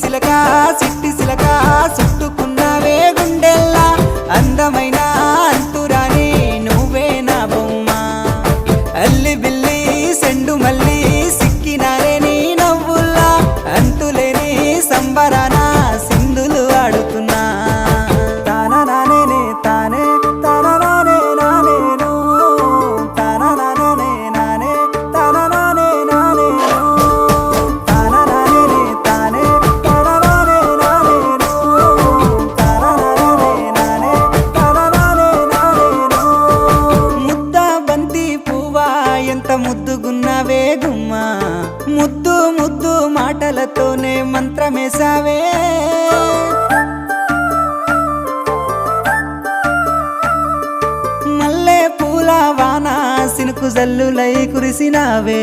ಬಿಸಿಲ ಕಾಸಿ ఎంత ముద్దుగున్నావే గుమ్మా ముద్దు ముద్దు మాటలతోనే మంత్రమేసావే మల్లె పూల వాన సినుకు జల్లులై కురిసినావే.